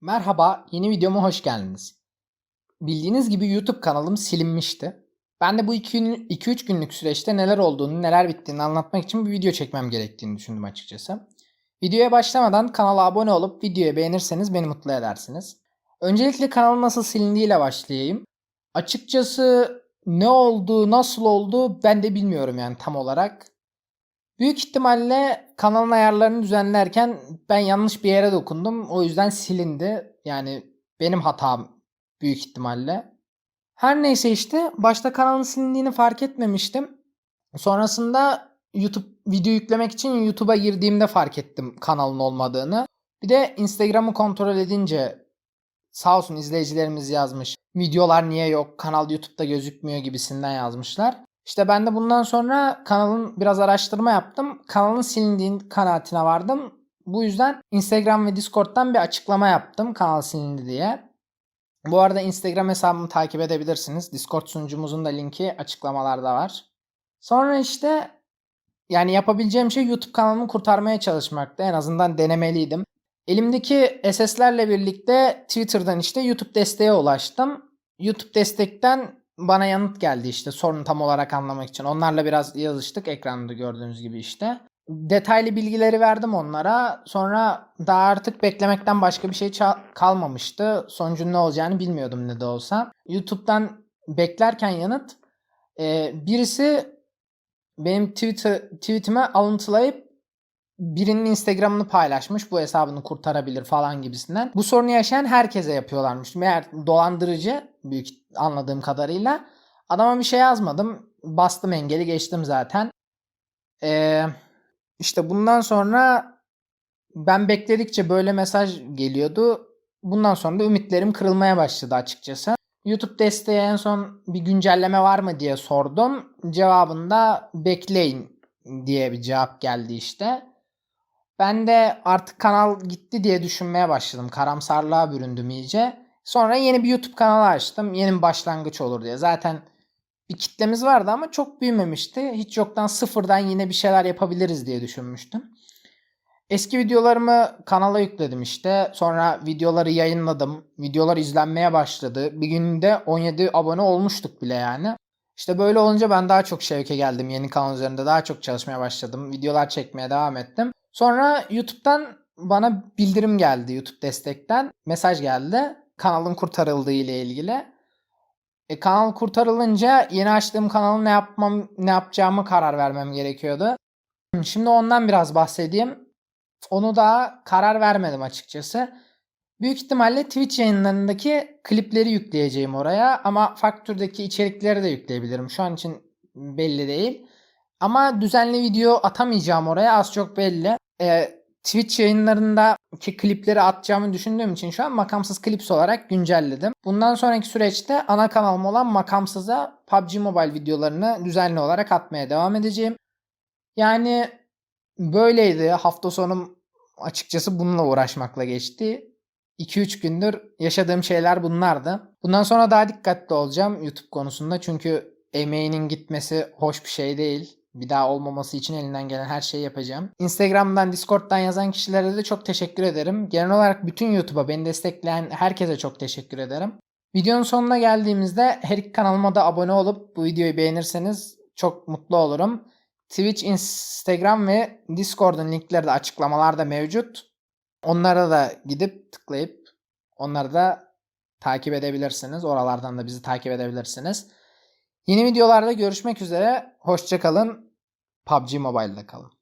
Merhaba, yeni videoma hoş geldiniz. Bildiğiniz gibi YouTube kanalım silinmişti. Ben de bu 2-3 günlük süreçte neler olduğunu, neler bittiğini anlatmak için bir video çekmem gerektiğini düşündüm açıkçası. Videoya başlamadan kanala abone olup videoyu beğenirseniz beni mutlu edersiniz. Öncelikle kanalın nasıl silindiğiyle başlayayım. Açıkçası ne oldu, nasıl oldu ben de bilmiyorum yani tam olarak. Büyük ihtimalle kanalın ayarlarını düzenlerken ben yanlış bir yere dokundum. O yüzden silindi. Yani benim hatam büyük ihtimalle. Her neyse işte başta kanalın silindiğini fark etmemiştim. Sonrasında YouTube video yüklemek için YouTube'a girdiğimde fark ettim kanalın olmadığını. Bir de Instagram'ı kontrol edince sağ olsun izleyicilerimiz yazmış. Videolar niye yok? Kanal YouTube'da gözükmüyor gibisinden yazmışlar. İşte ben de bundan sonra kanalın biraz araştırma yaptım. Kanalın silindiğin kanaatine vardım. Bu yüzden Instagram ve Discord'dan bir açıklama yaptım kanal silindi diye. Bu arada Instagram hesabımı takip edebilirsiniz. Discord sunucumuzun da linki açıklamalarda var. Sonra işte yani yapabileceğim şey YouTube kanalımı kurtarmaya çalışmaktı. En azından denemeliydim. Elimdeki SS'lerle birlikte Twitter'dan işte YouTube desteğe ulaştım. YouTube destekten bana yanıt geldi işte sorunu tam olarak anlamak için. Onlarla biraz yazıştık ekranda gördüğünüz gibi işte. Detaylı bilgileri verdim onlara. Sonra daha artık beklemekten başka bir şey kalmamıştı. Sonucun ne olacağını bilmiyordum ne de olsa. YouTube'dan beklerken yanıt e, birisi benim Twitter, tweetime alıntılayıp birinin Instagram'ını paylaşmış. Bu hesabını kurtarabilir falan gibisinden. Bu sorunu yaşayan herkese yapıyorlarmış. Meğer dolandırıcı büyük anladığım kadarıyla. Adama bir şey yazmadım. Bastım engeli geçtim zaten. Ee, işte bundan sonra ben bekledikçe böyle mesaj geliyordu. Bundan sonra da ümitlerim kırılmaya başladı açıkçası. YouTube desteği en son bir güncelleme var mı diye sordum. Cevabında bekleyin diye bir cevap geldi işte. Ben de artık kanal gitti diye düşünmeye başladım. Karamsarlığa büründüm iyice. Sonra yeni bir YouTube kanalı açtım. Yeni bir başlangıç olur diye. Zaten bir kitlemiz vardı ama çok büyümemişti. Hiç yoktan sıfırdan yine bir şeyler yapabiliriz diye düşünmüştüm. Eski videolarımı kanala yükledim işte. Sonra videoları yayınladım. Videolar izlenmeye başladı. Bir günde 17 abone olmuştuk bile yani. İşte böyle olunca ben daha çok şevke geldim. Yeni kanal üzerinde daha çok çalışmaya başladım. Videolar çekmeye devam ettim. Sonra YouTube'dan bana bildirim geldi YouTube destekten. Mesaj geldi. Kanalın kurtarıldığı ile ilgili. E, kanal kurtarılınca yeni açtığım kanalın ne yapmam ne yapacağımı karar vermem gerekiyordu. Şimdi ondan biraz bahsedeyim. Onu daha karar vermedim açıkçası. Büyük ihtimalle Twitch yayınlarındaki klipleri yükleyeceğim oraya ama Faktür'deki içerikleri de yükleyebilirim. Şu an için belli değil. Ama düzenli video atamayacağım oraya az çok belli. Ee, Twitch yayınlarındaki klipleri atacağımı düşündüğüm için şu an makamsız klips olarak güncelledim. Bundan sonraki süreçte ana kanalım olan makamsıza PUBG Mobile videolarını düzenli olarak atmaya devam edeceğim. Yani böyleydi. Hafta sonum açıkçası bununla uğraşmakla geçti. 2-3 gündür yaşadığım şeyler bunlardı. Bundan sonra daha dikkatli olacağım YouTube konusunda. Çünkü emeğinin gitmesi hoş bir şey değil. Bir daha olmaması için elinden gelen her şeyi yapacağım. Instagram'dan, Discord'dan yazan kişilere de çok teşekkür ederim. Genel olarak bütün YouTube'a beni destekleyen herkese çok teşekkür ederim. Videonun sonuna geldiğimizde her iki kanalıma da abone olup bu videoyu beğenirseniz çok mutlu olurum. Twitch, Instagram ve Discord'un linkleri de açıklamalarda mevcut. Onlara da gidip tıklayıp onları da takip edebilirsiniz. Oralardan da bizi takip edebilirsiniz. Yeni videolarda görüşmek üzere. Hoşçakalın. PUBG Mobile'da kalın.